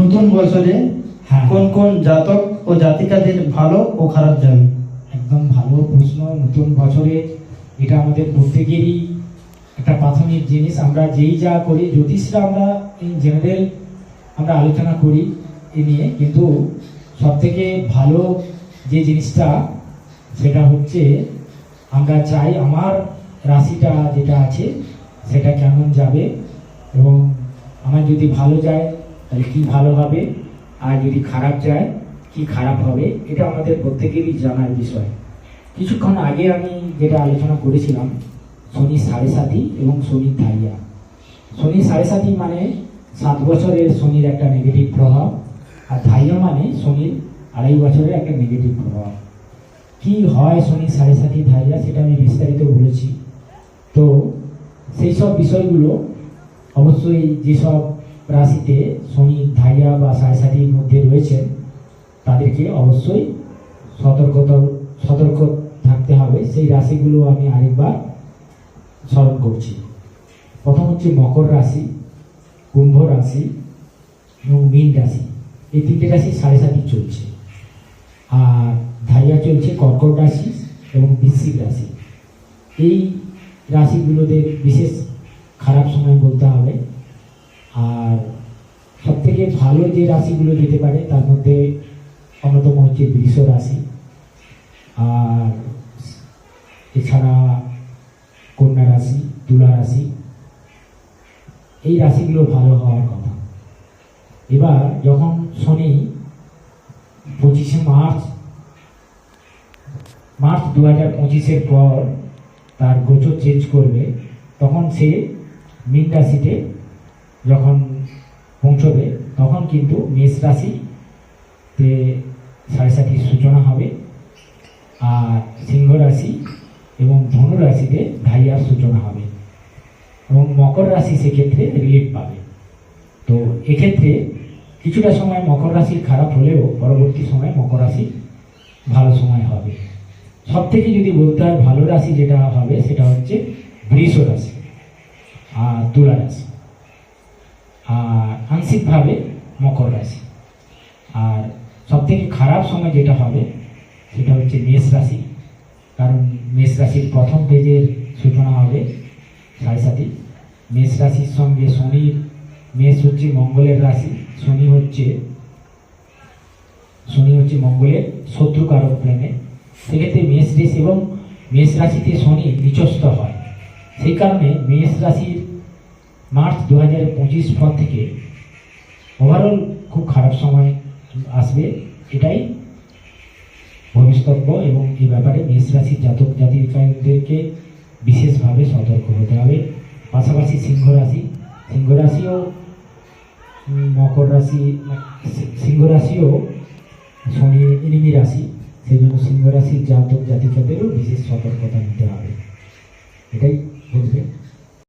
নতুন বছরে হ্যাঁ। কোন কোন জাতক ও জাতিকাদের ভালো ও খারাপ যাবে একদম ভালো প্রশ্ন নতুন বছরে এটা আমাদের প্রত্যেকেরই একটা প্রাথমিক জিনিস। আমরা যেই যা করি জ্যোতিষরা আমরা ইন জেনারেল আমরা আলোচনা করি এ নিয়ে কিন্তু সব থেকে ভালো যে জিনিসটা সেটা হচ্ছে আমরা চাই আমার রাশিটা যেটা আছে সেটা কেমন যাবে এবং আমার যদি ভালো যায় তাহলে কি ভালো হবে? আর যদি খারাপ যায়, কি খারাপ হবে? এটা আমাদের প্রত্যেকেরই জানার বিষয়। কিছুক্ষণ আগে আমি যেটা আলোচনা করেছিলাম, শনি সাড়ে সাতি এবং শনি ধাইয়া। শনি সাড়ে সাতি মানে সাত বছরের শনির একটা নেগেটিভ প্রভাব, আর ধাইয়া মানে শনির আড়াই বছরের একটা নেগেটিভ প্রভাব। কি হয় শনি সাড়ে সাতি ধাইয়া সেটা আমি বিস্তারিত বলেছি। তো সেই সব বিষয়গুলো অবশ্যই যেসব রাশিতে শনি ধাইয়া বা সাড়ে মধ্যে রয়েছেন, তাদেরকে অবশ্যই সতর্কতা সতর্ক থাকতে হবে। সেই রাশিগুলো আমি আরেকবার স্মরণ করছি। প্রথম হচ্ছে মকর রাশি, কুম্ভ রাশি এবং মীন রাশি। এই তিনটে রাশি সাড়ে সাতি চলছে। আর ধাইয়া চলছে কর্কট রাশি এবং বৃশ্চিক রাশি। এই রাশিগুলোতে বিশেষ খারাপ সময় বলতে হবে। আর থেকে ভালো যে রাশিগুলো যেতে পারে, তার মধ্যে অন্যতম হচ্ছে বৃষ রাশি। আর এছাড়া কন্যা রাশি, তুলা রাশি, এই রাশিগুলো ভালো হওয়ার কথা। এবার যখন শনি পঁচিশে মার্চ মার্চ দু হাজার পঁচিশের পর তার গোচর চেঞ্জ করবে, তখন সে মীন রাশিতে যখন পৌঁছবে তখন কিন্তু মেষ রাশিতে সাড়ে সূচনা হবে। আর সিংহ রাশি এবং ধনু রাশিতে ধাইয়ার সূচনা হবে। এবং মকর রাশি সেক্ষেত্রে রিলিফ পাবে। তো এক্ষেত্রে কিছুটা সময় মকর রাশির খারাপ হলেও পরবর্তী সময় মকর রাশি ভালো সময় হবে। সব থেকে যদি বলতে হয় ভালো রাশি যেটা হবে, সেটা হচ্ছে বৃষ রাশি আর তুলা রাশি। আংশিকভাবে মকর রাশি। আর সব থেকে খারাপ সময় যেটা হবে, সেটা হচ্ছে মেষ রাশি। কারণ মেষ রাশির প্রথম পেজের সূচনা হবে সাড়ে সাতি। মেষ রাশির সঙ্গে শনির, মেষ হচ্ছে মঙ্গলের রাশি। শনি হচ্ছে শনি হচ্ছে মঙ্গলের শত্রুকারক প্রেমে। সেক্ষেত্রে মেষ রাশি এবং মেষ রাশিতে শনি নিচস্ত হয়। সেই কারণে মেষ রাশির মার্চ দু হাজার পঁচিশ পর থেকে ওভারঅল খুব খারাপ সময় আসবে, এটাই ভবিষ্যৎ এবং এই ব্যাপারে মেষ রাশির জাতক জাতিকাদেরকে বিশেষভাবে সতর্ক হতে হবে। পাশাপাশি সিংহ রাশি, সিংহ রাশিও মকর রাশি, সিংহ রাশিও শনি এনিমি রাশি সেই জন্য সিংহ রাশির জাতক জাতিকাদেরও বিশেষ সতর্কতা নিতে হবে। এটাই বলবে।